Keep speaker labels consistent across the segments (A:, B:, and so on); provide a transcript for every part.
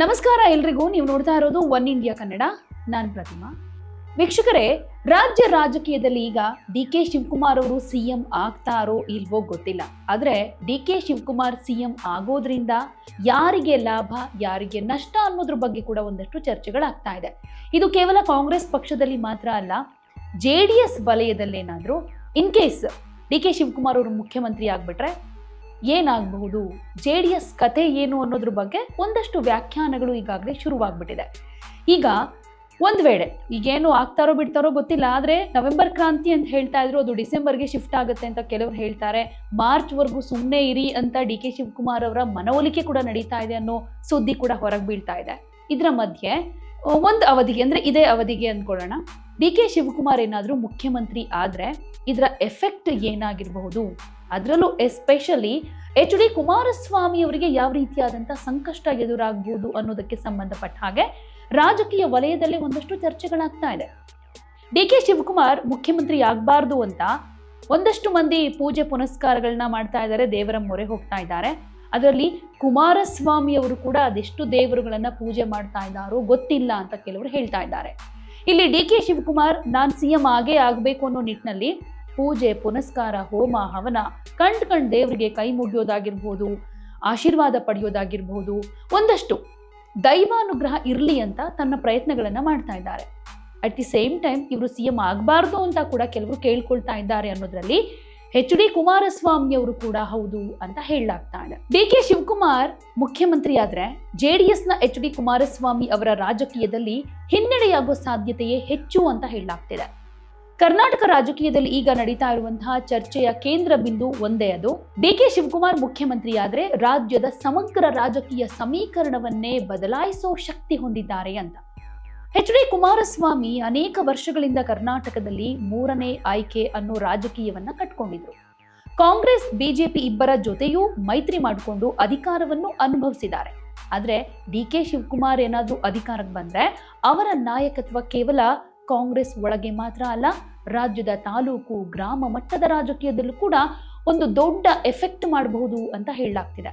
A: ನಮಸ್ಕಾರ ಎಲ್ರಿಗೂ, ನೀವು ನೋಡ್ತಾ ಇರೋದು ಒನ್ ಇಂಡಿಯಾ ಕನ್ನಡ. ನಾನು ಪ್ರತಿಮಾ. ವೀಕ್ಷಕರೇ, ರಾಜ್ಯ ರಾಜಕೀಯದಲ್ಲಿ ಈಗ ಡಿ ಕೆ ಶಿವಕುಮಾರ್ ಅವರು ಸಿ ಎಂ ಆಗ್ತಾರೋ ಇಲ್ವೋ ಗೊತ್ತಿಲ್ಲ. ಆದ್ರೆ ಡಿ ಕೆ ಶಿವಕುಮಾರ್ ಸಿಎಂ ಆಗೋದ್ರಿಂದ ಯಾರಿಗೆ ಲಾಭ, ಯಾರಿಗೆ ನಷ್ಟ ಅನ್ನೋದ್ರ ಬಗ್ಗೆ ಕೂಡ ಒಂದಷ್ಟು ಚರ್ಚೆಗಳಾಗ್ತಾ ಇದೆ. ಇದು ಕೇವಲ ಕಾಂಗ್ರೆಸ್ ಪಕ್ಷದಲ್ಲಿ ಮಾತ್ರ ಅಲ್ಲ, J D S ವಲಯದಲ್ಲೇನಾದರೂ, in case D K Shivakumar ಅವರು ಮುಖ್ಯಮಂತ್ರಿ ಆಗ್ಬಿಟ್ರೆ ಏನಾಗಬಹುದು? ಜೆ ಡಿ ಎಸ್ ಕತೆ ಏನು ಅನ್ನೋದ್ರ ಬಗ್ಗೆ ಒಂದಷ್ಟು ವ್ಯಾಖ್ಯಾನಗಳು ಈಗಾಗಲೇ ಶುರುವಾಗ್ಬಿಟ್ಟಿದೆ. ಈಗ ಒಂದು ವೇಳೆ ಈಗೇನು ಆಗ್ತಾರೋ ಬಿಡ್ತಾರೋ ಗೊತ್ತಿಲ್ಲ, ಆದರೆ ನವೆಂಬರ್ ಕ್ರಾಂತಿ ಅಂತ ಹೇಳ್ತಾ ಇದ್ರು, ಅದು ಡಿಸೆಂಬರ್ಗೆ ಶಿಫ್ಟ್ ಆಗುತ್ತೆ ಅಂತ ಕೆಲವರು ಹೇಳ್ತಾರೆ. ಮಾರ್ಚ್ವರೆಗೂ ಸುಮ್ಮನೆ ಇರಿ ಅಂತ ಡಿ ಕೆ ಶಿವಕುಮಾರ್ ಅವರ ಮನವೊಲಿಕೆ ಕೂಡ ನಡೀತಾ ಇದೆ ಅನ್ನೋ ಸುದ್ದಿ ಕೂಡ ಹೊರಗೆ ಬೀಳ್ತಾ ಇದೆ. ಇದರ ಮಧ್ಯೆ ಒಂದು ಅವಧಿಗೆ, ಅಂದರೆ ಇದೇ ಅವಧಿಗೆ ಅಂದ್ಕೊಳ್ಳೋಣ. ಡಿ ಕೆ ಶಿವಕುಮಾರ್ ಏನಾದರೂ ಮುಖ್ಯಮಂತ್ರಿ ಆದರೆ ಇದರ ಎಫೆಕ್ಟ್ ಏನಾಗಿರಬಹುದು? ಅದರಲ್ಲೂ ಎಸ್ಪೆಷಲಿ ಎಚ್ ಡಿ ಕುಮಾರಸ್ವಾಮಿ ಅವರಿಗೆ ಯಾವ ರೀತಿಯಾದಂಥ ಸಂಕಷ್ಟ ಎದುರಾಗಬಹುದು ಅನ್ನೋದಕ್ಕೆ ಸಂಬಂಧಪಟ್ಟ ಹಾಗೆ ರಾಜಕೀಯ ವಲಯದಲ್ಲಿ ಒಂದಷ್ಟು ಚರ್ಚೆಗಳಾಗ್ತಾ ಇದೆ. ಡಿ ಕೆ ಶಿವಕುಮಾರ್ ಮುಖ್ಯಮಂತ್ರಿ ಆಗಬಾರ್ದು ಅಂತ ಒಂದಷ್ಟು ಮಂದಿ ಪೂಜೆ ಪುನಸ್ಕಾರಗಳನ್ನ ಮಾಡ್ತಾ ಇದ್ದಾರೆ ದೇವರ ಮೊರೆ ಹೋಗ್ತಾ ಇದ್ದಾರೆ. ಅದರಲ್ಲಿ ಕುಮಾರಸ್ವಾಮಿ ಅವರು ಕೂಡ ಅದೆಷ್ಟು ದೇವರುಗಳನ್ನ ಪೂಜೆ ಮಾಡ್ತಾ ಇದ್ದಾರೋ ಗೊತ್ತಿಲ್ಲ ಅಂತ ಕೆಲವರು ಹೇಳ್ತಾ ಇದ್ದಾರೆ. ಇಲ್ಲಿ ಡಿ ಕೆ ಶಿವಕುಮಾರ್, ನಾನು ಸಿ ಎಂ ಆಗೇ ಆಗಬೇಕು ಅನ್ನೋ ನಿಟ್ಟಿನಲ್ಲಿ ಪೂಜೆ, ಪುನಸ್ಕಾರ, ಹೋಮ, ಹವನ ಕಂಡ್ ಕಂಡ್ ದೇವರಿಗೆ ಕೈ ಮುಗಿಯೋದಾಗಿರ್ಬೋದು, ಆಶೀರ್ವಾದ ಪಡೆಯೋದಾಗಿರ್ಬೋದು, ಒಂದಷ್ಟು ದೈವಾನುಗ್ರಹ ಇರಲಿ ಅಂತ ತನ್ನ ಪ್ರಯತ್ನಗಳನ್ನು ಮಾಡ್ತಾ ಇದ್ದಾರೆ. ಅಟ್ ದಿ ಸೇಮ್ ಟೈಮ್ ಇವರು ಸಿ ಎಂ ಆಗಬಾರ್ದು ಅಂತ ಕೂಡ ಕೆಲವರು ಕೇಳ್ಕೊಳ್ತಾ ಇದ್ದಾರೆ ಅನ್ನೋದ್ರಲ್ಲಿ ಎಚ್ ಡಿ ಕುಮಾರಸ್ವಾಮಿ ಅವರು ಕೂಡ ಹೌದು ಅಂತ ಹೇಳಲಾಗ್ತಾ ಇದೆ. ಡಿ ಕೆ ಶಿವಕುಮಾರ್ ಮುಖ್ಯಮಂತ್ರಿ ಆದ್ರೆ ಜೆ ಡಿ ಎಸ್ನ ಎಚ್ ಡಿ ಕುಮಾರಸ್ವಾಮಿ ಅವರ ರಾಜಕೀಯದಲ್ಲಿ ಹಿನ್ನಡೆಯಾಗೋ ಸಾಧ್ಯತೆಯೇ ಹೆಚ್ಚು ಅಂತ ಹೇಳಲಾಗ್ತಿದೆ. ಕರ್ನಾಟಕ ರಾಜಕೀಯದಲ್ಲಿ ಈಗ ನಡೀತಾ ಇರುವಂತಹ ಚರ್ಚೆಯ ಕೇಂದ್ರ ಬಿಂದು ಒಂದೇ ಅದು. ಡಿ ಕೆ ಶಿವಕುಮಾರ್ ಮುಖ್ಯಮಂತ್ರಿ ಆದ್ರೆ ರಾಜ್ಯದ ಸಮಗ್ರ ರಾಜಕೀಯ ಸಮೀಕರಣವನ್ನೇ ಬದಲಾಯಿಸೋ ಶಕ್ತಿ ಹೊಂದಿದ್ದಾರೆ ಅಂತ. ಎಚ್ ಡಿ ಕುಮಾರಸ್ವಾಮಿ ಅನೇಕ ವರ್ಷಗಳಿಂದ ಕರ್ನಾಟಕದಲ್ಲಿ ಮೂರನೇ ಆಯ್ಕೆ ಅನ್ನೋ ರಾಜಕೀಯವನ್ನ ಕಟ್ಕೊಂಡಿದ್ರು. ಕಾಂಗ್ರೆಸ್ ಬಿಜೆಪಿ ಇಬ್ಬರ ಜೊತೆಯೂ ಮೈತ್ರಿ ಮಾಡಿಕೊಂಡು ಅಧಿಕಾರವನ್ನು ಅನುಭವಿಸಿದ್ದಾರೆ. ಆದ್ರೆ ಡಿ ಕೆ ಶಿವಕುಮಾರ್ ಏನಾದ್ರೂ ಅಧಿಕಾರಕ್ಕೆ ಬಂದ್ರೆ ಅವರ ನಾಯಕತ್ವ ಕೇವಲ ಕಾಂಗ್ರೆಸ್ ಒಳಗೆ ಮಾತ್ರ ಅಲ್ಲ ರಾಜ್ಯದ ತಾಲೂಕು, ಗ್ರಾಮ ಮಟ್ಟದ ರಾಜಕೀಯದಲ್ಲೂ ಕೂಡ ಒಂದು ದೊಡ್ಡ ಎಫೆಕ್ಟ್ ಮಾಡಬಹುದು ಅಂತ ಹೇಳಲಾಗ್ತಿದೆ.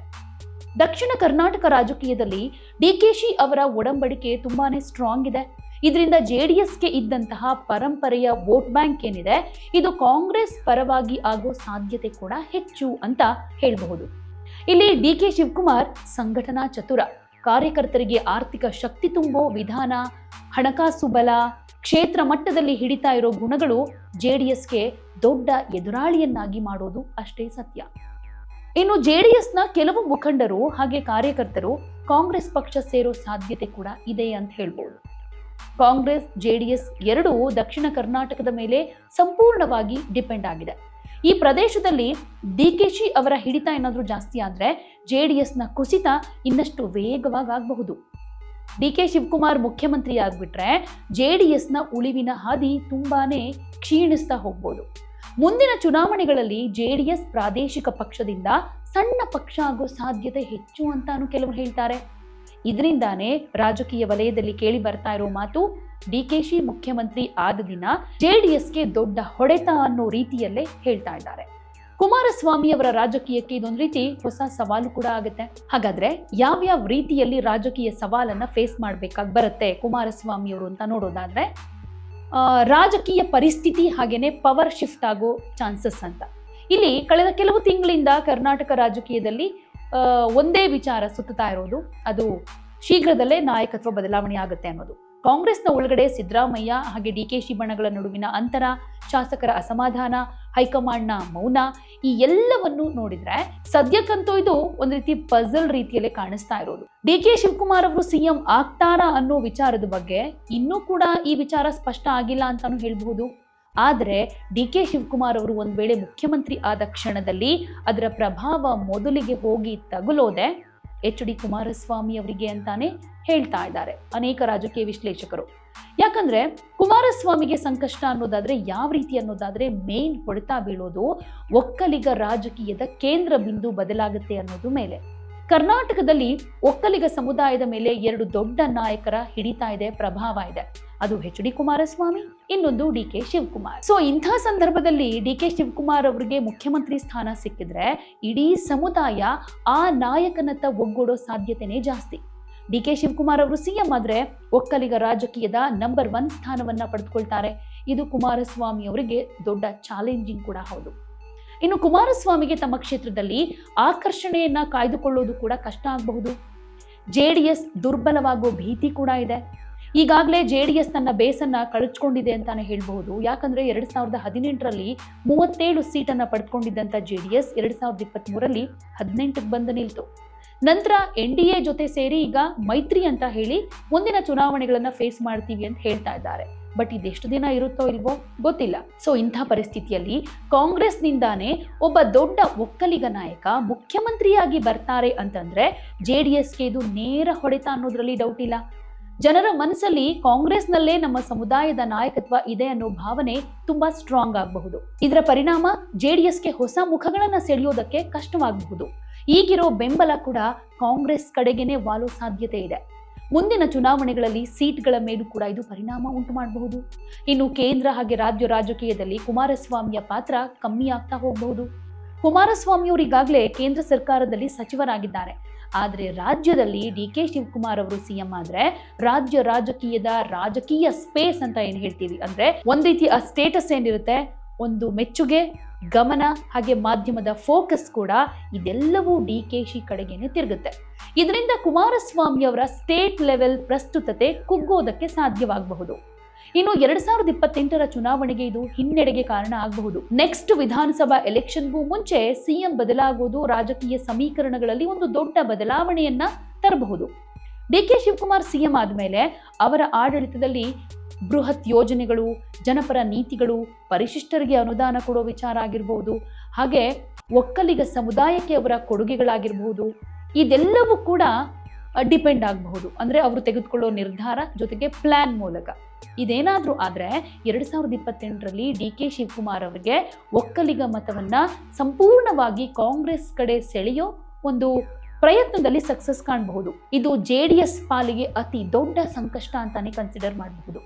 A: ದಕ್ಷಿಣ ಕರ್ನಾಟಕ ರಾಜಕೀಯದಲ್ಲಿ ಡಿ ಕೆ ಶಿ ಅವರ ಒಡಂಬಡಿಕೆ ತುಂಬಾನೇ ಸ್ಟ್ರಾಂಗ್ ಇದೆ. ಇದರಿಂದ ಜೆ ಡಿ ಎಸ್ಗೆ ಇದ್ದಂತಹ ಪರಂಪರೆಯ ವೋಟ್ ಬ್ಯಾಂಕ್ ಏನಿದೆ, ಇದು ಕಾಂಗ್ರೆಸ್ ಪರವಾಗಿ ಆಗೋ ಸಾಧ್ಯತೆ ಕೂಡ ಹೆಚ್ಚು ಅಂತ ಹೇಳಬಹುದು. ಇಲ್ಲಿ ಡಿ ಕೆ ಶಿವಕುಮಾರ್, ಸಂಘಟನಾ ಚತುರ, ಕಾರ್ಯಕರ್ತರಿಗೆ ಆರ್ಥಿಕ ಶಕ್ತಿ ತುಂಬೋ ವಿಧಾನ ಹಣಕಾಸು ಬಲ ಕ್ಷೇತ್ರ ಮಟ್ಟದಲ್ಲಿ ಹಿಡಿತಾ ಇರೋ ಗುಣಗಳು ಜೆ ಡಿ ಎಸ್ಗೆ ದೊಡ್ಡ ಎದುರಾಳಿಯನ್ನಾಗಿ ಮಾಡೋದು ಅಷ್ಟೇ ಸತ್ಯ. ಇನ್ನು ಜೆ ಡಿ ಎಸ್ನ ಕೆಲವು ಮುಖಂಡರು ಹಾಗೆ ಕಾರ್ಯಕರ್ತರು ಕಾಂಗ್ರೆಸ್ ಪಕ್ಷ ಸೇರೋ ಸಾಧ್ಯತೆ ಕೂಡ ಇದೆ ಅಂತ ಹೇಳ್ಬೋದು. ಕಾಂಗ್ರೆಸ್ ಜೆ ಡಿ ಎಸ್ ಎರಡೂ ದಕ್ಷಿಣ ಕರ್ನಾಟಕದ ಮೇಲೆ ಸಂಪೂರ್ಣವಾಗಿ ಡಿಪೆಂಡ್ ಆಗಿದೆ. ಈ ಪ್ರದೇಶದಲ್ಲಿ ಡಿ ಕೆ ಶಿ ಅವರ ಹಿಡಿತ ಏನಾದರೂ ಜಾಸ್ತಿ ಆದರೆ ಜೆ ಡಿ ಎಸ್ನ ಕುಸಿತ ಇನ್ನಷ್ಟು ವೇಗವಾಗಿ ಆಗಬಹುದು. ಡಿ ಕೆ ಶಿವಕುಮಾರ್ ಮುಖ್ಯಮಂತ್ರಿ ಆಗಿಬಿಟ್ರೆ ಜೆ ಡಿ ಎಸ್ನ ಉಳಿವಿನ ಹಾದಿ ತುಂಬಾನೇ ಕ್ಷೀಣಿಸ್ತಾ ಹೋಗ್ಬೋದು. ಮುಂದಿನ ಚುನಾವಣೆಗಳಲ್ಲಿ ಜೆ ಡಿ ಎಸ್ ಪ್ರಾದೇಶಿಕ ಪಕ್ಷದಿಂದ ಸಣ್ಣ ಪಕ್ಷ ಆಗೋ ಸಾಧ್ಯತೆ ಹೆಚ್ಚು ಅಂತಾನು ಕೆಲವರು ಹೇಳ್ತಾರೆ. ಇದರಿಂದಾನೇ ರಾಜಕೀಯ ವಲಯದಲ್ಲಿ ಕೇಳಿ ಬರ್ತಾ ಇರೋ ಮಾತು ಡಿ ಕೆ ಶಿ ಮುಖ್ಯಮಂತ್ರಿ ಆದ ದಿನ ಜೆ ಡಿ ಎಸ್ಗೆ ದೊಡ್ಡ ಹೊಡೆತ ಅನ್ನೋ ರೀತಿಯಲ್ಲೇ ಹೇಳ್ತಾ ಇದ್ದಾರೆ. ಕುಮಾರಸ್ವಾಮಿ ಅವರ ರಾಜಕೀಯಕ್ಕೆ ಇದೊಂದು ರೀತಿ ಹೊಸ ಸವಾಲು ಕೂಡ ಆಗುತ್ತೆ. ಹಾಗಾದ್ರೆ ಯಾವ್ಯಾವ ರೀತಿಯಲ್ಲಿ ರಾಜಕೀಯ ಸವಾಲನ್ನ ಫೇಸ್ ಮಾಡ್ಬೇಕಾಗಿ ಬರುತ್ತೆ ಕುಮಾರಸ್ವಾಮಿ ಅವರು ಅಂತ ನೋಡೋದಾದ್ರೆ ರಾಜಕೀಯ ಪರಿಸ್ಥಿತಿ ಹಾಗೇನೆ ಪವರ್ ಶಿಫ್ಟ್ ಆಗೋ ಚಾನ್ಸಸ್ ಅಂತ. ಇಲ್ಲಿ ಕಳೆದ ಕೆಲವು ತಿಂಗಳಿಂದ ಕರ್ನಾಟಕ ರಾಜಕೀಯದಲ್ಲಿ ಒಂದೇ ವಿಚಾರ ಸುತ್ತಾ ಇರೋದು, ಅದು ಶೀಘ್ರದಲ್ಲೇ ನಾಯಕತ್ವ ಬದಲಾವಣೆ ಆಗುತ್ತೆ ಅನ್ನೋದು. ಕಾಂಗ್ರೆಸ್ನ ಒಳಗಡೆ ಸಿದ್ದರಾಮಯ್ಯ ಹಾಗೆ ಡಿ ಕೆ ಶಿ ಬಣಗಳ ನಡುವಿನ ಅಂತರ, ಶಾಸಕರ ಅಸಮಾಧಾನ ಹೈಕಮಾಂಡ್ನ ಮೌನ, ಈ ಎಲ್ಲವನ್ನು ನೋಡಿದ್ರೆ ಸದ್ಯಕ್ಕಂತೂ ಇದು ಒಂದು ರೀತಿ ಪಜಲ್ ರೀತಿಯಲ್ಲಿ ಕಾಣಿಸ್ತಾ ಇರೋದು. ಡಿ ಕೆ ಶಿವಕುಮಾರ್ ಅವರು ಸಿಎಂ ಆಗ್ತಾರಾ ಅನ್ನೋ ವಿಚಾರದ ಬಗ್ಗೆ ಇನ್ನೂ ಕೂಡ ಈ ವಿಚಾರ ಸ್ಪಷ್ಟ ಆಗಿಲ್ಲ ಅಂತಾನು ಹೇಳಬಹುದು. ಆದರೆ ಡಿ ಕೆ ಶಿವಕುಮಾರ್ ಅವರು ಒಂದು ವೇಳೆ ಮುಖ್ಯಮಂತ್ರಿ ಆದ ಕ್ಷಣದಲ್ಲಿ ಅದರ ಪ್ರಭಾವ ಮೊದಲಿಗೆ ಹೋಗಿ ತಗುಲೋದೆ ಎಚ್ ಡಿ ಕುಮಾರಸ್ವಾಮಿ ಅವರಿಗೆ ಅಂತಾನೆ ಹೇಳ್ತಾ ಇದ್ದಾರೆ. ಅನೇಕ ರಾಜಕೀಯ ವಿಶ್ಲೇಷಕರು. ಯಾಕಂದ್ರೆ ಕುಮಾರಸ್ವಾಮಿಗೆ ಸಂಕಷ್ಟ ಅನ್ನೋದಾದ್ರೆ ಯಾವ ರೀತಿ ಅನ್ನೋದಾದ್ರೆ ಮೇನ್ ಹೊಡೆತ ಬೀಳೋದು ಒಕ್ಕಲಿಗ ರಾಜಕೀಯದ ಕೇಂದ್ರ ಬಿಂದು ಬದಲಾಗುತ್ತೆ ಅನ್ನೋದು ಮೇಲೆ. ಕರ್ನಾಟಕದಲ್ಲಿ ಒಕ್ಕಲಿಗ ಸಮುದಾಯದ ಮೇಲೆ ಎರಡು ದೊಡ್ಡ ನಾಯಕರ ಹಿಡಿತಾ ಇದೆ, ಪ್ರಭಾವ ಇದೆ. ಅದು ಎಚ್ ಡಿ ಕುಮಾರಸ್ವಾಮಿ, ಇನ್ನೊಂದು ಡಿ ಕೆ ಶಿವಕುಮಾರ್. ಸೊ ಇಂಥ ಸಂದರ್ಭದಲ್ಲಿ ಡಿ ಕೆ ಶಿವಕುಮಾರ್ ಅವರಿಗೆ ಮುಖ್ಯಮಂತ್ರಿ ಸ್ಥಾನ ಸಿಕ್ಕಿದ್ರೆ ಇಡೀ ಸಮುದಾಯ ಆ ನಾಯಕನತ್ತ ಒಗ್ಗೂಡೋ ಸಾಧ್ಯತೆನೇ ಜಾಸ್ತಿ. ಡಿ ಕೆ ಶಿವಕುಮಾರ್ ಅವರು ಸಿಎಂ ಆದ್ರೆ ಒಕ್ಕಲಿಗ ರಾಜಕೀಯದ ನಂಬರ್ ಒನ್ ಸ್ಥಾನವನ್ನ ಪಡೆದುಕೊಳ್ತಾರೆ. ಇದು ಕುಮಾರಸ್ವಾಮಿ ಅವರಿಗೆ ದೊಡ್ಡ ಚಾಲೆಂಜಿಂಗ್ ಕೂಡ ಹೌದು. ಇನ್ನು ಕುಮಾರಸ್ವಾಮಿಗೆ ತಮ್ಮ ಕ್ಷೇತ್ರದಲ್ಲಿ ಆಕರ್ಷಣೆಯನ್ನ ಕಾಯ್ದುಕೊಳ್ಳೋದು ಕೂಡ ಕಷ್ಟ ಆಗಬಹುದು. ಜೆ ಡಿ ಎಸ್ ದುರ್ಬಲವಾಗೋ ಭೀತಿ ಕೂಡ ಇದೆ. ಈಗಾಗಲೇ ಜೆ ಡಿ ಎಸ್ ತನ್ನ ಬೇಸನ್ನ ಕಳಚ್ಕೊಂಡಿದೆ ಅಂತಾನೆ ಹೇಳ್ಬಹುದು. ಯಾಕಂದ್ರೆ ಎರಡು ಸಾವಿರದ ಹದಿನೆಂಟರಲ್ಲಿ ಮೂವತ್ತೇಳು ಸೀಟನ್ನ ಪಡೆದುಕೊಂಡಿದ್ದಂಥ ಜೆ ಡಿ ಎಸ್ ಎರಡು ಸಾವಿರದ ಇಪ್ಪತ್ತ್ಮೂರಲ್ಲಿ ಹದಿನೆಂಟಕ್ಕೆ ಬಂದು ನಿಲ್ತು. ನಂತರ ಎನ್ ಡಿ ಎ ಜೊತೆ ಸೇರಿ ಈಗ ಮೈತ್ರಿ ಅಂತ ಹೇಳಿ ಮುಂದಿನ ಚುನಾವಣೆಗಳನ್ನು ಫೇಸ್ ಮಾಡ್ತೀವಿ ಅಂತ ಹೇಳ್ತಾ ಇದ್ದಾರೆ. ಬಟ್ ಇದೆಷ್ಟು ದಿನ ಇರುತ್ತೋ ಇಲ್ವೋ ಗೊತ್ತಿಲ್ಲ. ಸೊ ಇಂಥ ಪರಿಸ್ಥಿತಿಯಲ್ಲಿ ಕಾಂಗ್ರೆಸ್ನಿಂದಾನೇ ಒಬ್ಬ ದೊಡ್ಡ ಒಕ್ಕಲಿಗ ನಾಯಕ ಮುಖ್ಯಮಂತ್ರಿಯಾಗಿ ಬರ್ತಾರೆ ಅಂತಂದ್ರೆ ಜೆ ಡಿ ಎಸ್ಗೆ ಇದು ನೇರ ಹೊಡೆತ ಅನ್ನೋದ್ರಲ್ಲಿ ಡೌಟ್ ಇಲ್ಲ. ಜನರ ಮನಸ್ಸಲ್ಲಿ ಕಾಂಗ್ರೆಸ್ನಲ್ಲೇ ನಮ್ಮ ಸಮುದಾಯದ ನಾಯಕತ್ವ ಇದೆ ಅನ್ನೋ ಭಾವನೆ ತುಂಬಾ ಸ್ಟ್ರಾಂಗ್ ಆಗಬಹುದು. ಇದರ ಪರಿಣಾಮ ಜೆಡಿಎಸ್ಗೆ ಹೊಸ ಮುಖಗಳನ್ನ ಸೆಳೆಯೋದಕ್ಕೆ ಕಷ್ಟವಾಗಬಹುದು. ಈಗಿರೋ ಬೆಂಬಲ ಕೂಡ ಕಾಂಗ್ರೆಸ್ ಕಡೆಗೇನೆ ವಾಲೋ ಸಾಧ್ಯತೆ ಇದೆ. ಮುಂದಿನ ಚುನಾವಣೆಗಳಲ್ಲಿ ಸೀಟ್ಗಳ ಮೇಲೂ ಕೂಡ ಇದು ಪರಿಣಾಮ ಉಂಟು ಮಾಡಬಹುದು. ಇನ್ನು ಕೇಂದ್ರ ಹಾಗೆ ರಾಜ್ಯ ರಾಜಕೀಯದಲ್ಲಿ ಕುಮಾರಸ್ವಾಮಿಯ ಪಾತ್ರ ಕಮ್ಮಿ ಆಗ್ತಾ ಹೋಗಬಹುದು. ಕುಮಾರಸ್ವಾಮಿ ಅವರು ಈಗಾಗಲೇ ಕೇಂದ್ರ ಸರ್ಕಾರದಲ್ಲಿ ಸಚಿವರಾಗಿದ್ದಾರೆ. ಆದರೆ ರಾಜ್ಯದಲ್ಲಿ ಡಿ ಕೆ ಶಿವಕುಮಾರ್ ಅವರು ಸಿಎಂ ಆದರೆ ರಾಜ್ಯ ರಾಜಕೀಯದ ರಾಜಕೀಯ ಸ್ಪೇಸ್ ಅಂತ ಏನು ಹೇಳ್ತೀವಿ ಅಂದ್ರೆ ಒಂದು ರೀತಿ ಆ ಸ್ಟೇಟಸ್ ಏನಿರುತ್ತೆ? ಒಂದು ಮೆಚ್ಚುಗೆ, ಗಮನ, ಹಾಗೆ ಮಾಧ್ಯಮದ ಫೋಕಸ್ ಕೂಡ ಇದೆಲ್ಲವೂ ಡಿ ಕೆ ಶಿ ಕಡೆಗೇನೆ ತಿರುಗುತ್ತೆ. ಇದರಿಂದ ಕುಮಾರಸ್ವಾಮಿ ಅವರ ಸ್ಟೇಟ್ ಲೆವೆಲ್ ಪ್ರಸ್ತುತತೆ ಕುಗ್ಗೋದಕ್ಕೆ ಸಾಧ್ಯವಾಗಬಹುದು. ಇನ್ನು ಎರಡ್ ಸಾವಿರದ ಇಪ್ಪತ್ತೆಂಟರ ಚುನಾವಣೆಗೆ ಇದು ಹಿನ್ನಡೆಗೆ ಕಾರಣ ಆಗಬಹುದು. ನೆಕ್ಸ್ಟ್ ವಿಧಾನಸಭಾ ಎಲೆಕ್ಷನ್ಗೂ ಮುಂಚೆ ಸಿಎಂ ಬದಲಾಗುವುದು ರಾಜಕೀಯ ಸಮೀಕರಣಗಳಲ್ಲಿ ಒಂದು ದೊಡ್ಡ ಬದಲಾವಣೆಯನ್ನ ತರಬಹುದು. ಡಿ ಕೆ ಶಿವಕುಮಾರ್ ಸಿಎಂ ಆದಮೇಲೆ ಅವರ ಆಡಳಿತದಲ್ಲಿ ಬೃಹತ್ ಯೋಜನೆಗಳು, ಜನಪರ ನೀತಿಗಳು, ಪರಿಶಿಷ್ಟರಿಗೆ ಅನುದಾನ ಕೊಡೋ ವಿಚಾರ ಆಗಿರಬಹುದು ಹಾಗೆ ಒಕ್ಕಲಿಗ ಸಮುದಾಯಕ್ಕೆ ಅವರ ಕೊಡುಗೆಗಳಾಗಿರಬಹುದು ಇದೆಲ್ಲವೂ ಕೂಡ ಡಿಪೆಂಡ್ ಆಗಬಹುದು. ಅಂದರೆ ಅವರು ತೆಗೆದುಕೊಳ್ಳೋ ನಿರ್ಧಾರ ಜೊತೆಗೆ ಪ್ಲ್ಯಾನ್ ಮೂಲಕ. ಇದೇನಾದರೂ ಆದರೆ ಎರಡು ಸಾವಿರದ ಇಪ್ಪತ್ತೆಂಟರಲ್ಲಿ ಡಿ ಕೆ ಶಿವಕುಮಾರ್ ಅವರಿಗೆ ಒಕ್ಕಲಿಗ ಮತವನ್ನ ಸಂಪೂರ್ಣವಾಗಿ ಕಾಂಗ್ರೆಸ್ ಕಡೆ ಸೆಳೆಯೋ ಒಂದು ಪ್ರಯತ್ನದಲ್ಲಿ ಸಕ್ಸಸ್ ಕಾಣಬಹುದು. ಇದು ಜೆ ಡಿ ಎಸ್ ಪಾಲಿಗೆ ಅತಿ ದೊಡ್ಡ ಸಂಕಷ್ಟ ಅಂತಾನೆ ಕನ್ಸಿಡರ್ ಮಾಡಬಹುದು.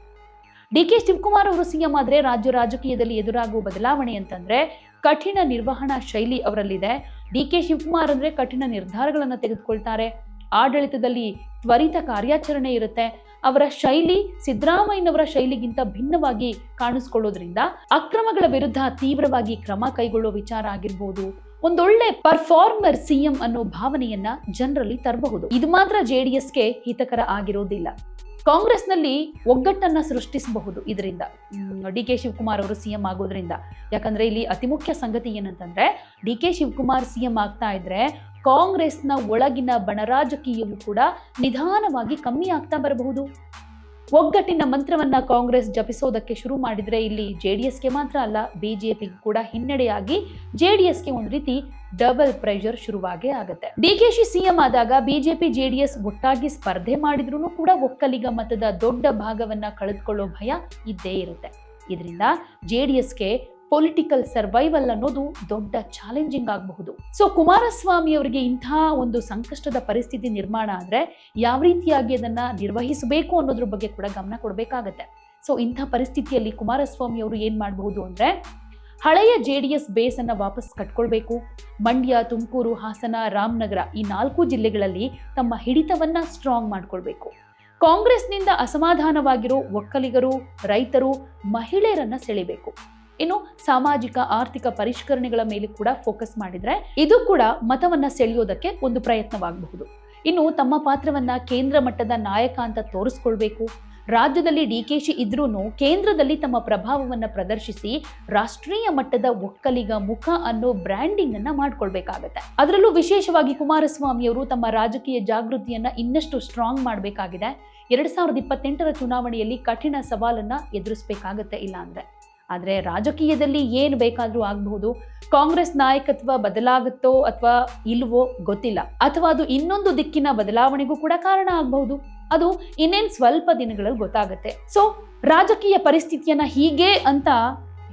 A: ಡಿ ಕೆ ಶಿವಕುಮಾರ್ ಅವರು ಸಿಎಂ ಆದ್ರೆ ರಾಜ್ಯ ರಾಜಕೀಯದಲ್ಲಿ ಎದುರಾಗುವ ಬದಲಾವಣೆ ಅಂತಂದ್ರೆ ಕಠಿಣ ನಿರ್ವಹಣಾ ಶೈಲಿ ಅವರಲ್ಲಿದೆ. ಡಿ ಕೆ ಶಿವಕುಮಾರ್ ಅಂದ್ರೆ ಕಠಿಣ ನಿರ್ಧಾರಗಳನ್ನು ತೆಗೆದುಕೊಳ್ತಾರೆ. ಆಡಳಿತದಲ್ಲಿ ತ್ವರಿತ ಕಾರ್ಯಾಚರಣೆ ಇರುತ್ತೆ. ಅವರ ಶೈಲಿ, ಸಿದ್ದರಾಮಯ್ಯನವರ ಶೈಲಿಗಿಂತ ಭಿನ್ನವಾಗಿ ಕಾಣಿಸ್ಕೊಳ್ಳೋದ್ರಿಂದ ಅಕ್ರಮಗಳ ವಿರುದ್ಧ ತೀವ್ರವಾಗಿ ಕ್ರಮ ಕೈಗೊಳ್ಳೋ ವಿಚಾರ ಆಗಿರ್ಬೋದು. ಒಂದೊಳ್ಳೆ ಪರ್ಫಾರ್ಮರ್ ಸಿಎಂ ಅನ್ನೋ ಭಾವನೆಯನ್ನ ಜನರಲ್ಲಿ ತರಬಹುದು. ಇದು ಮಾತ್ರ ಜೆಡಿಎಸ್ಗೆ ಹಿತಕರ ಆಗಿರೋದಿಲ್ಲ. ಕಾಂಗ್ರೆಸ್ನಲ್ಲಿ ಒಗ್ಗಟ್ಟನ್ನ ಸೃಷ್ಟಿಸಬಹುದು ಇದರಿಂದ. ಡಿ ಕೆ ಶಿವಕುಮಾರ್ ಅವರು ಸಿಎಂ ಆಗೋದ್ರಿಂದ. ಯಾಕಂದ್ರೆ ಇಲ್ಲಿ ಅತಿ ಮುಖ್ಯ ಸಂಗತಿ ಏನಂತಂದ್ರೆ, ಡಿ ಕೆ ಶಿವಕುಮಾರ್ ಸಿಎಂ ಆಗ್ತಾ ಇದ್ರೆ ಕಾಂಗ್ರೆಸ್ನ ಒಳಗಿನ ಬಣರಾಜಕೀಯವು ಕೂಡ ನಿಧಾನವಾಗಿ ಕಮ್ಮಿ ಆಗ್ತಾ ಬರಬಹುದು. ಒಗ್ಗಟ್ಟಿನ ಮಂತ್ರವನ್ನ ಕಾಂಗ್ರೆಸ್ ಜಪಿಸೋದಕ್ಕೆ ಶುರು ಮಾಡಿದ್ರೆ ಇಲ್ಲಿ ಜೆ ಡಿ ಎಸ್ಗೆ ಮಾತ್ರ ಅಲ್ಲ ಬಿಜೆಪಿಗೂ ಕೂಡ ಹಿನ್ನಡೆಯಾಗಿ ಜೆ ಡಿ ಎಸ್ಗೆ ಒಂದು ರೀತಿ ಡಬಲ್ ಪ್ರೆಷರ್ ಶುರುವಾಗೇ ಆಗುತ್ತೆ. ಡಿ ಕೆ ಶಿ ಸಿಎಂ ಆದಾಗ ಬಿಜೆಪಿ, ಜೆಡಿಎಸ್ ಒಟ್ಟಾಗಿ ಸ್ಪರ್ಧೆ ಮಾಡಿದ್ರು ಕೂಡ ಒಕ್ಕಲಿಗ ಮತದ ದೊಡ್ಡ ಭಾಗವನ್ನ ಕಳೆದುಕೊಳ್ಳೋ ಭಯ ಇದ್ದೇ ಇರುತ್ತೆ. ಇದರಿಂದ ಜೆ ಡಿ ಎಸ್ಗೆ ಪೊಲಿಟಿಕಲ್ ಸರ್ವೈವಲ್ ಅನ್ನೋದು ದೊಡ್ಡ ಚಾಲೆಂಜಿಂಗ್ ಆಗಬಹುದು. ಸೊ ಕುಮಾರಸ್ವಾಮಿ ಅವರಿಗೆ ಇಂತಹ ಒಂದು ಸಂಕಷ್ಟದ ಪರಿಸ್ಥಿತಿ ನಿರ್ಮಾಣ ಆದರೆ ಯಾವ ರೀತಿಯಾಗಿ ಅದನ್ನ ನಿರ್ವಹಿಸಬೇಕು ಅನ್ನೋದ್ರ ಬಗ್ಗೆ ಕೂಡ ಗಮನ ಕೊಡಬೇಕಾಗತ್ತೆ. ಸೊ ಇಂಥ ಪರಿಸ್ಥಿತಿಯಲ್ಲಿ ಕುಮಾರಸ್ವಾಮಿ ಅವರು ಏನು ಮಾಡಬಹುದು ಅಂದರೆ ಹಳೆಯ ಜೆ ಡಿ ಎಸ್ ಬೇಸನ್ನು ವಾಪಸ್ ಕಟ್ಕೊಳ್ಬೇಕು. ಮಂಡ್ಯ, ತುಮಕೂರು, ಹಾಸನ, ರಾಮನಗರ ಈ ನಾಲ್ಕು ಜಿಲ್ಲೆಗಳಲ್ಲಿ ತಮ್ಮ ಹಿಡಿತವನ್ನ ಸ್ಟ್ರಾಂಗ್ ಮಾಡ್ಕೊಳ್ಬೇಕು. ಕಾಂಗ್ರೆಸ್ನಿಂದ ಅಸಮಾಧಾನವಾಗಿರೋ ಒಕ್ಕಲಿಗರು, ರೈತರು, ಮಹಿಳೆಯರನ್ನ ಸೆಳೆಬೇಕು. ಇನ್ನು ಸಾಮಾಜಿಕ, ಆರ್ಥಿಕ ಪರಿಷ್ಕರಣೆಗಳ ಮೇಲೆ ಕೂಡ ಫೋಕಸ್ ಮಾಡಿದ್ರೆ ಇದು ಕೂಡ ಮತವನ್ನ ಸೆಳೆಯೋದಕ್ಕೆ ಒಂದು ಪ್ರಯತ್ನವಾಗಬಹುದು. ಇನ್ನು ತಮ್ಮ ಪಾತ್ರವನ್ನ ಕೇಂದ್ರ ಮಟ್ಟದ ನಾಯಕ ಅಂತ ತೋರಿಸ್ಕೊಳ್ಬೇಕು. ರಾಜ್ಯದಲ್ಲಿ ಡಿ ಕೆ ಶಿ ಇದ್ರೂ ಕೇಂದ್ರದಲ್ಲಿ ತಮ್ಮ ಪ್ರಭಾವವನ್ನು ಪ್ರದರ್ಶಿಸಿ ರಾಷ್ಟ್ರೀಯ ಮಟ್ಟದ ಒಕ್ಕಲಿಗ ಮುಖ ಅನ್ನೋ ಬ್ರ್ಯಾಂಡಿಂಗ್ ಅನ್ನ ಮಾಡ್ಕೊಳ್ಬೇಕಾಗತ್ತೆ. ಅದರಲ್ಲೂ ವಿಶೇಷವಾಗಿ ಕುಮಾರಸ್ವಾಮಿ ಅವರು ತಮ್ಮ ರಾಜಕೀಯ ಜಾಗೃತಿಯನ್ನ ಇನ್ನಷ್ಟು ಸ್ಟ್ರಾಂಗ್ ಮಾಡಬೇಕಾಗಿದೆ. ಎರಡ್ ಸಾವಿರದ ಇಪ್ಪತ್ತೆಂಟರ ಚುನಾವಣೆಯಲ್ಲಿ ಕಠಿಣ ಸವಾಲನ್ನ ಎದುರಿಸಬೇಕಾಗತ್ತೆ ಇಲ್ಲ ಅಂದ್ರೆ ಆದರೆ ರಾಜಕೀಯದಲ್ಲಿ ಏನು ಬೇಕಾದರೂ ಆಗಬಹುದು. ಕಾಂಗ್ರೆಸ್ ನಾಯಕತ್ವ ಬದಲಾಗುತ್ತೋ ಅಥವಾ ಇಲ್ವೋ ಗೊತ್ತಿಲ್ಲ. ಅಥವಾ ಅದು ಇನ್ನೊಂದು ದಿಕ್ಕಿನ ಬದಲಾವಣೆಗೂ ಕೂಡ ಕಾರಣ ಆಗಬಹುದು. ಅದು ಇನ್ನೇನು ಸ್ವಲ್ಪ ದಿನಗಳಲ್ಲಿ ಗೊತ್ತಾಗುತ್ತೆ. ಸೊ ರಾಜಕೀಯ ಪರಿಸ್ಥಿತಿಯನ್ನ ಹೀಗೆ ಅಂತ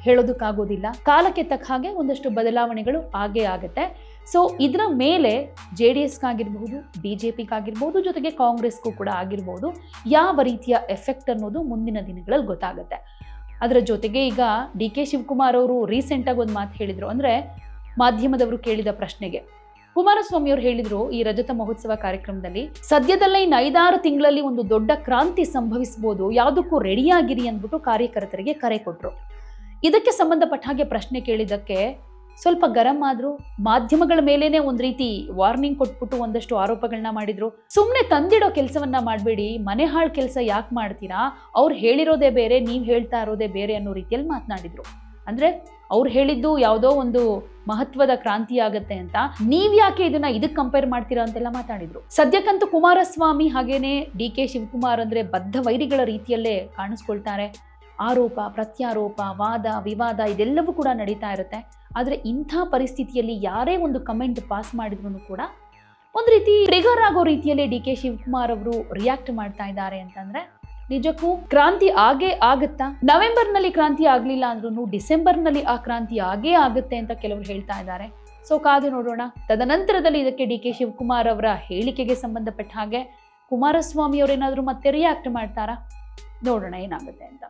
A: ಹೇಳೋದಕ್ಕಾಗೋದಿಲ್ಲ. ಕಾಲಕ್ಕೆ ತಕ್ಕ ಹಾಗೆ ಒಂದಷ್ಟು ಬದಲಾವಣೆಗಳು ಆಗೇ ಆಗುತ್ತೆ. ಸೊ ಇದರ ಮೇಲೆ ಜೆ ಡಿ ಎಸ್ಗಾಗಿರ್ಬಹುದು ಬಿ ಜೆ ಪಿಗಾಗಿರ್ಬೋದು ಜೊತೆಗೆ ಕಾಂಗ್ರೆಸ್ಗೂ ಕೂಡ ಆಗಿರ್ಬೋದು. ಯಾವ ರೀತಿಯ ಎಫೆಕ್ಟ್ ಅನ್ನೋದು ಮುಂದಿನ ದಿನಗಳಲ್ಲಿ ಗೊತ್ತಾಗುತ್ತೆ. ಅದರ ಜೊತೆಗೆ ಈಗ ಡಿ ಕೆ ಶಿವಕುಮಾರ್ ಅವರು ರೀಸೆಂಟಾಗಿ ಒಂದು ಮಾತು ಹೇಳಿದರು. ಅಂದರೆ ಮಾಧ್ಯಮದವರು ಕೇಳಿದ ಪ್ರಶ್ನೆಗೆ. ಕುಮಾರಸ್ವಾಮಿ ಅವರು ಹೇಳಿದರು ಈ ರಜತ ಮಹೋತ್ಸವ ಕಾರ್ಯಕ್ರಮದಲ್ಲಿ, ಸದ್ಯದಲ್ಲೇ ಇನ್ನು ಐದಾರು ತಿಂಗಳಲ್ಲಿ ಒಂದು ದೊಡ್ಡ ಕ್ರಾಂತಿ ಸಂಭವಿಸಬಹುದು ಯಾವುದಕ್ಕೂ ರೆಡಿಯಾಗಿರಿ ಅಂದ್ಬಿಟ್ಟು ಕಾರ್ಯಕರ್ತರಿಗೆ ಕರೆ ಕೊಟ್ಟರು ಇದಕ್ಕೆ ಸಂಬಂಧಪಟ್ಟ ಹಾಗೆ ಪ್ರಶ್ನೆ ಕೇಳಿದ್ದಕ್ಕೆ ಸ್ವಲ್ಪ ಗರಂ ಆದ್ರು ಮಾಧ್ಯಮಗಳ ಮೇಲೇನೆ ಒಂದು ರೀತಿ ವಾರ್ನಿಂಗ್ ಕೊಟ್ಬಿಟ್ಟು ಒಂದಷ್ಟು ಆರೋಪಗಳನ್ನ ಮಾಡಿದ್ರು. ಸುಮ್ಮನೆ ತಂದಿಡೋ ಕೆಲಸವನ್ನ ಮಾಡಬೇಡಿ, ಮನೆ ಹಾಳು ಕೆಲಸ ಯಾಕೆ ಮಾಡ್ತೀರಾ? ಅವ್ರು ಹೇಳಿರೋದೇ ಬೇರೆ, ನೀವು ಹೇಳ್ತಾ ಇರೋದೇ ಬೇರೆ ಅನ್ನೋ ರೀತಿಯಲ್ಲಿ ಮಾತನಾಡಿದ್ರು. ಅಂದ್ರೆ ಅವ್ರು ಹೇಳಿದ್ದು ಯಾವುದೋ ಒಂದು ಮಹತ್ವದ ಕ್ರಾಂತಿ ಆಗತ್ತೆ ಅಂತ ನೀವ್ ಯಾಕೆ ಇದನ್ನ ಇದಕ್ಕೆ ಕಂಪೇರ್ ಮಾಡ್ತೀರಾ ಅಂತೆಲ್ಲ ಮಾತಾಡಿದ್ರು ಸದ್ಯಕ್ಕಂತೂ ಕುಮಾರಸ್ವಾಮಿ ಹಾಗೇನೆ ಡಿ ಕೆ ಶಿವಕುಮಾರ್ ಅಂದ್ರೆ ಬದ್ಧ ವೈರಿಗಳ ರೀತಿಯಲ್ಲೇ ಕಾಣಿಸ್ಕೊಳ್ತಾರೆ. ಆರೋಪ, ಪ್ರತ್ಯಾರೋಪ, ವಾದ, ವಿವಾದ ಇದೆಲ್ಲವೂ ಕೂಡ ನಡೀತಾ ಇರುತ್ತೆ. ಆದರೆ ಇಂಥ ಪರಿಸ್ಥಿತಿಯಲ್ಲಿ ಯಾರೇ ಒಂದು ಕಮೆಂಟ್ ಪಾಸ್ ಮಾಡಿದ್ರು ಕೂಡ ಒಂದು ರೀತಿ ಟ್ರಿಗರ್ ಆಗೋ ರೀತಿಯಲ್ಲಿ ಡಿ ಕೆ ಶಿವಕುಮಾರ್ ಅವರು ರಿಯಾಕ್ಟ್ ಮಾಡ್ತಾ ಇದ್ದಾರೆ ಅಂತಂದ್ರೆ, ನಿಜಕ್ಕೂ ಕ್ರಾಂತಿ ಆಗೇ ಆಗುತ್ತಾ? ನವೆಂಬರ್ನಲ್ಲಿ ಕ್ರಾಂತಿ ಆಗಲಿಲ್ಲ ಅಂದ್ರೂ ಡಿಸೆಂಬರ್ನಲ್ಲಿ ಆ ಕ್ರಾಂತಿ ಆಗೇ ಆಗುತ್ತೆ ಅಂತ ಕೆಲವರು ಹೇಳ್ತಾ ಇದ್ದಾರೆ. ಸೊ ಕಾದು ನೋಡೋಣ. ತದನಂತರದಲ್ಲಿ ಇದಕ್ಕೆ ಡಿ ಕೆ ಶಿವಕುಮಾರ್ ಅವರ ಹೇಳಿಕೆಗೆ ಸಂಬಂಧಪಟ್ಟ ಹಾಗೆ ಕುಮಾರಸ್ವಾಮಿ ಅವರೇನಾದರೂ ಮತ್ತೆ ರಿಯಾಕ್ಟ್ ಮಾಡ್ತಾರಾ? ನೋಡೋಣ ಏನಾಗುತ್ತೆ ಅಂತ.